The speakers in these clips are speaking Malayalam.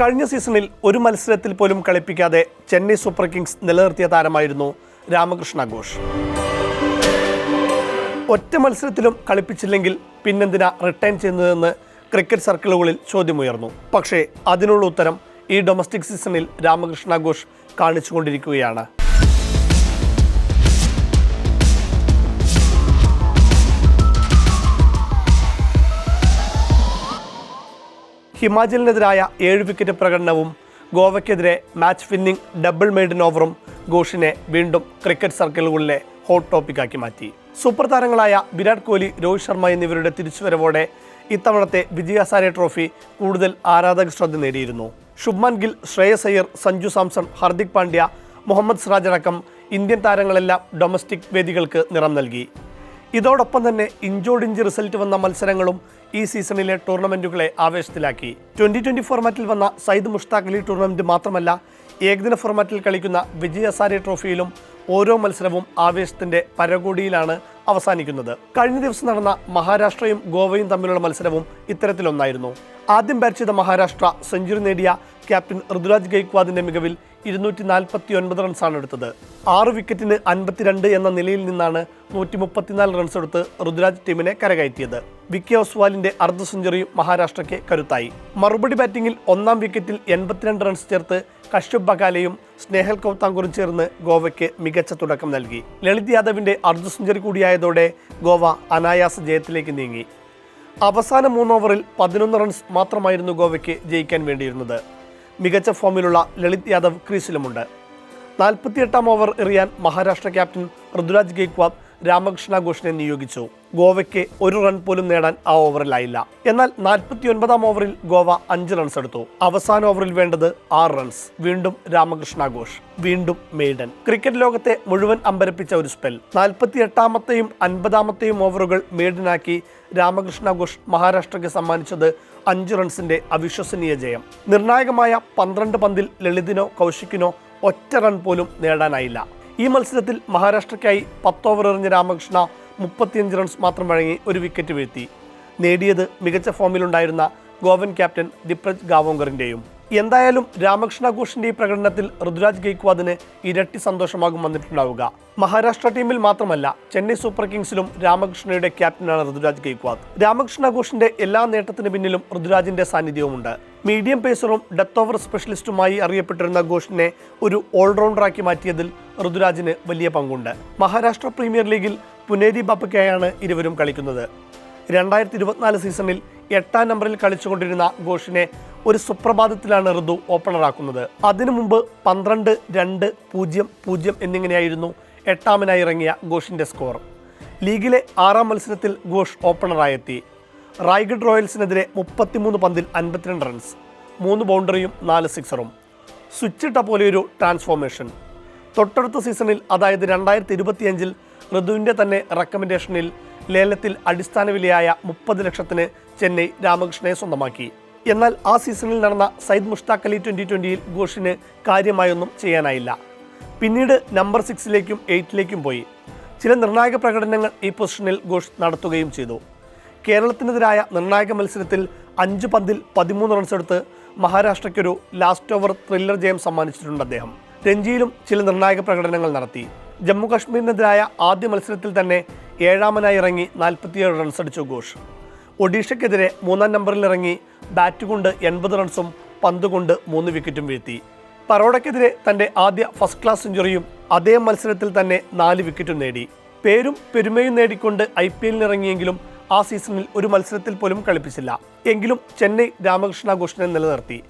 കഴിഞ്ഞ സീസണിൽ ഒരു മത്സരത്തിൽ പോലും കളിപ്പിക്കാതെ ചെന്നൈ സൂപ്പർ കിങ്സ് നിലനിർത്തിയ താരമായിരുന്നു രാമകൃഷ്ണ ഘോഷ്. ഒറ്റ മത്സരത്തിലും കളിപ്പിച്ചില്ലെങ്കിൽ പിന്നെന്തിനാ റിട്ടേൺ ചെയ്യുന്നതെന്ന് ക്രിക്കറ്റ് സർക്കിളുകളിൽ ചോദ്യമുയർന്നു. പക്ഷേ അതിനുള്ള ഉത്തരം ഈ ഡൊമസ്റ്റിക് സീസണിൽ രാമകൃഷ്ണ ഘോഷ് കാണിച്ചുകൊണ്ടിരിക്കുകയാണ്. ഹിമാചലിനെതിരായ ഏഴ് വിക്കറ്റ് പ്രകടനവും ഗോവയ്ക്കെതിരെ മാച്ച് വിന്നിംഗ് ഡബിൾ മെയ്ഡൻ ഓവറും ഘോഷിനെ വീണ്ടും ക്രിക്കറ്റ് സർക്കിളുകളിലെ ഹോട്ട് ടോപ്പിക്കാക്കി മാറ്റി. സൂപ്പർ താരങ്ങളായ വിരാട് കോഹ്ലി രോഹിത് ശർമ്മ എന്നിവരുടെ തിരിച്ചുവരവോടെ ഇത്തവണത്തെ വിജയസാരെ ട്രോഫി കൂടുതൽ ആരാധക ശ്രദ്ധ നേടിയിരുന്നു. ശുഭ്മാൻ ഗിൽ ശ്രേയസ് അയ്യർ സഞ്ജു സാംസൺ ഹാർദിക് പാണ്ഡ്യ മുഹമ്മദ് സിറാജ് അടക്കം ഇന്ത്യൻ താരങ്ങളെല്ലാം ഡൊമസ്റ്റിക് വേദികൾക്ക് നിറം നൽകി. ഇതോടൊപ്പം തന്നെ ഇഞ്ചോടിഞ്ച് റിസൾട്ട് വന്ന മത്സരങ്ങളും ഈ സീസണിലെ ടൂർണമെന്റുകളെ ആവേശത്തിലാക്കി. ട്വന്റി ട്വന്റി ഫോർമാറ്റിൽ വന്ന സയ്യിദ് മുഷ്താഖ് അലി ടൂർണമെന്റ് മാത്രമല്ല ഏകദിന ഫോർമാറ്റിൽ കളിക്കുന്ന വിജയ് ഹസാരെ ട്രോഫിയിലും ഓരോ മത്സരവും ആവേശത്തിന്റെ പരകോടിയിലാണ് അവസാനിക്കുന്നത്. കഴിഞ്ഞ ദിവസം നടന്ന മഹാരാഷ്ട്രയും ഗോവയും തമ്മിലുള്ള മത്സരവും ഇത്തരത്തിലൊന്നായിരുന്നു. ആദ്യം ബാറ്റ് ചെയ്ത മഹാരാഷ്ട്ര സെഞ്ചുറി നേടിയ ക്യാപ്റ്റൻ ഋതുരാജ് ഗൈക്വാദിന്റെ മികവിൽ ഇരുന്നൂറ്റി നാൽപ്പത്തി ഒൻപത് റൺസാണ് എടുത്തത്. ആറ് വിക്കറ്റിന് അൻപത്തിരണ്ട് എന്ന നിലയിൽ നിന്നാണ് നൂറ്റി മുപ്പത്തിനാല് റൺസ് എടുത്ത് ഋതുരാജ് ടീമിനെ കരകയറ്റിയത്. വിക്കി ഓസ്വാലിന്റെ അർദ്ധ സെഞ്ചുറിയും മഹാരാഷ്ട്രയ്ക്ക് കരുത്തായി. മറുപടി ബാറ്റിംഗിൽ ഒന്നാം വിക്കറ്റിൽ എൺപത്തിരണ്ട് റൺസ് ചേർത്ത് കശ്യപ് ബഗാലയും സ്നേഹൽ കൗത്താങ്കുറും ചേർന്ന് ഗോവയ്ക്ക് മികച്ച തുടക്കം നൽകി. ലളിത് യാദവിന്റെ അർദ്ധ സെഞ്ചുറി കൂടിയായതോടെ ഗോവ അനായാസ ജയത്തിലേക്ക് നീങ്ങി. അവസാന മൂന്ന് ഓവറിൽ പതിനൊന്ന് റൺസ് മാത്രമായിരുന്നു ഗോവയ്ക്ക് ജയിക്കാൻ വേണ്ടിയിരുന്നത്. മികച്ച ഫോമിലുള്ള ലളിത് യാദവ് ക്രീസിലുമുണ്ട്. നാൽപ്പത്തിയെട്ടാം ഓവർ എറിയാൻ മഹാരാഷ്ട്ര ക്യാപ്റ്റൻ ഋതുരാജ് ഗെയ്ക്വാദ് രാമകൃഷ്ണ ഘോഷിനെ നിയോഗിച്ചു. ഗോവയ്ക്ക് ഒരു റൺ പോലും നേടാൻ ആ ഓവറിലായില്ല. എന്നാൽ നാൽപ്പത്തി ഒൻപതാം ഓവറിൽ ഗോവ അഞ്ച് റൺസ് എടുത്തു. അവസാന ഓവറിൽ വേണ്ടത് ആറ് റൺസ് വീണ്ടും രാമകൃഷ്ണ ഘോഷ്. വീണ്ടും മെയ്ഡൻ ക്രിക്കറ്റ് ലോകത്തെ മുഴുവൻ അമ്പരപ്പിച്ച ഒരു സ്പെൽ നാൽപ്പത്തി എട്ടാമത്തെയും അൻപതാമത്തെയും ഓവറുകൾ മെയ്ഡനാക്കി രാമകൃഷ്ണ ഘോഷ് മഹാരാഷ്ട്രയ്ക്ക് സമ്മാനിച്ചത് അഞ്ച് റൺസിന്റെ അവിശ്വസനീയ ജയം. നിർണായകമായ പന്ത്രണ്ട് പന്തിൽ ലളിതിനോ കൗശിക്കിനോ ഒറ്റ റൺ പോലും നേടാനായില്ല. ഈ മത്സരത്തിൽ മഹാരാഷ്ട്രയ്ക്കായി പത്തോവർ എറിഞ്ഞ രാമകൃഷ്ണ മുപ്പത്തിയഞ്ച് റൺസ് മാത്രം വഴങ്ങി ഒരു വിക്കറ്റ് വീഴ്ത്തി. നേടിയത് മികച്ച ഫോമിലുണ്ടായിരുന്ന ഗോവൻ ക്യാപ്റ്റൻ ദിപ്രജ് ഗാവോങ്കറിന്റെയും എന്തായാലും രാമകൃഷ്ണ ഘോഷിന്റെ ഈ പ്രകടനത്തിൽ ഋതുരാജ് ഗെയ്ക്വാദിന് ഇരട്ടി സന്തോഷമാകും വന്നിട്ടുണ്ടാവുക. മഹാരാഷ്ട്ര ടീമിൽ മാത്രമല്ല ചെന്നൈ സൂപ്പർ കിങ്സിലും രാമകൃഷ്ണയുടെ ക്യാപ്റ്റനാണ് ഋതുരാജ് ഗെയ്ക്വാദ്. രാമകൃഷ്ണ ഘോഷിന്റെ എല്ലാ നേട്ടത്തിന് പിന്നിലും ഋതുരാജിന്റെ സാന്നിധ്യവുമുണ്ട്. മീഡിയം പേസറും ഡെത്ത് ഓവർ സ്പെഷ്യലിസ്റ്റുമായി അറിയപ്പെട്ടിരുന്ന ഘോഷിനെ ഒരു ഓൾറൗണ്ടറാക്കി മാറ്റിയതിൽ ഋതുരാജിന് വലിയ പങ്കുണ്ട്. മഹാരാഷ്ട്ര പ്രീമിയർ ലീഗിൽ പുനേരി ബാപ്പയ്ക്കായാണ് ഇരുവരും കളിക്കുന്നത്. രണ്ടായിരത്തി ഇരുപത്തിനാല് സീസണിൽ എട്ടാം നമ്പറിൽ കളിച്ചുകൊണ്ടിരുന്ന ഘോഷിനെ ഒരു സുപ്രഭാതത്തിലാണ് ഋതു ഓപ്പണറാക്കുന്നത്. അതിനു മുമ്പ് പന്ത്രണ്ട് രണ്ട് പൂജ്യം പൂജ്യം എന്നിങ്ങനെയായിരുന്നു എട്ടാമനായി ഇറങ്ങിയ ഘോഷിന്റെ സ്കോർ. ലീഗിലെ ആറാം മത്സരത്തിൽ ഘോഷ് ഓപ്പണറായെത്തി. റായ്ഗഡ് റോയൽസിനെതിരെ മുപ്പത്തിമൂന്ന് പന്തിൽ അൻപത്തിരണ്ട് റൺസ് മൂന്ന് ബൗണ്ടറിയും നാല് സിക്സറും. സ്വിച്ചിട്ട പോലെയൊരു ട്രാൻസ്ഫോർമേഷൻ. തൊട്ടടുത്ത സീസണിൽ അതായത് രണ്ടായിരത്തി ഇരുപത്തിയഞ്ചിൽ ഋതുവിന്റെ തന്നെ റെക്കമെൻഡേഷനിൽ ലേലത്തിൽ അടിസ്ഥാന വിലയായ മുപ്പത് ലക്ഷത്തിന് ചെന്നൈ രാമകൃഷ്ണനെ സ്വന്തമാക്കി. എന്നാൽ ആ സീസണിൽ നടന്ന സയ്യിദ് മുഷ്താഖ് അലി ട്വന്റി ട്വന്റിയിൽ ഘോഷിന് കാര്യമായൊന്നും ചെയ്യാനായില്ല. പിന്നീട് നമ്പർ സിക്സിലേക്കും എയ്റ്റിലേക്കും പോയി. ചില നിർണായക പ്രകടനങ്ങൾ ഈ പൊസിഷനിൽ ഘോഷ് നടത്തുകയും ചെയ്തു. കേരളത്തിനെതിരായ നിർണായക മത്സരത്തിൽ അഞ്ച് പന്തിൽ പതിമൂന്ന് റൺസ് എടുത്ത് മഹാരാഷ്ട്രയ്ക്കൊരു ലാസ്റ്റ് ഓവർ ത്രില്ലർ ജയം സമ്മാനിച്ചിട്ടുണ്ട് അദ്ദേഹം. രഞ്ജിയിലും ചില നിർണായക പ്രകടനങ്ങൾ നടത്തി. ജമ്മു കാശ്മീരിനെതിരായ ആദ്യ മത്സരത്തിൽ തന്നെ ഏഴാമനായി ഇറങ്ങി നാൽപ്പത്തിയേഴ് റൺസ് അടിച്ചു ഘോഷ്. ഒഡീഷയ്ക്കെതിരെ മൂന്നാം നമ്പറിൽ ഇറങ്ങി ബാറ്റ് കൊണ്ട് എൺപത് റൺസും പന്ത് കൊണ്ട് മൂന്ന് വിക്കറ്റും വീഴ്ത്തി. പറോഡയ്ക്കെതിരെ തന്റെ ആദ്യ ഫസ്റ്റ് ക്ലാസ് സെഞ്ചുറിയും അതേ മത്സരത്തിൽ തന്നെ നാല് വിക്കറ്റും നേടി. പേരും പെരുമയും നേടിക്കൊണ്ട് ഐ പി എല്ലിനിറങ്ങിയെങ്കിലും ആ സീസണിൽ ഒരു മത്സരത്തിൽ പോലും കളിപ്പിച്ചില്ല. എങ്കിലും ചെന്നൈ രാമകൃഷ്ണ ഘോഷിനെ നിലനിർത്തി.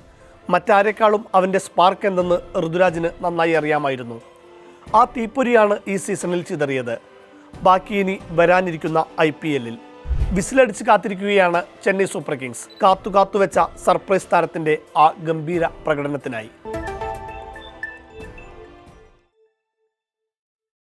മറ്റാരെക്കാളും അവന്റെ സ്പാർക്ക് എന്തെന്ന് ഋതുരാജിന് നന്നായി അറിയാമായിരുന്നു. ആ തീപ്പൊരിയാണ് ഈ സീസണിൽ ചിതറിയത്. ബാക്കി ഇനി വരാനിരിക്കുന്ന ഐ പി എല്ലിൽ. വിസിലടിച്ച് കാത്തിരിക്കുകയാണ് ചെന്നൈ സൂപ്പർ കിങ്സ്. കാത്തു കാത്തുവെച്ച സർപ്രൈസ് താരത്തിന്റെ ആ ഗംഭീര പ്രകടനത്തിനായി.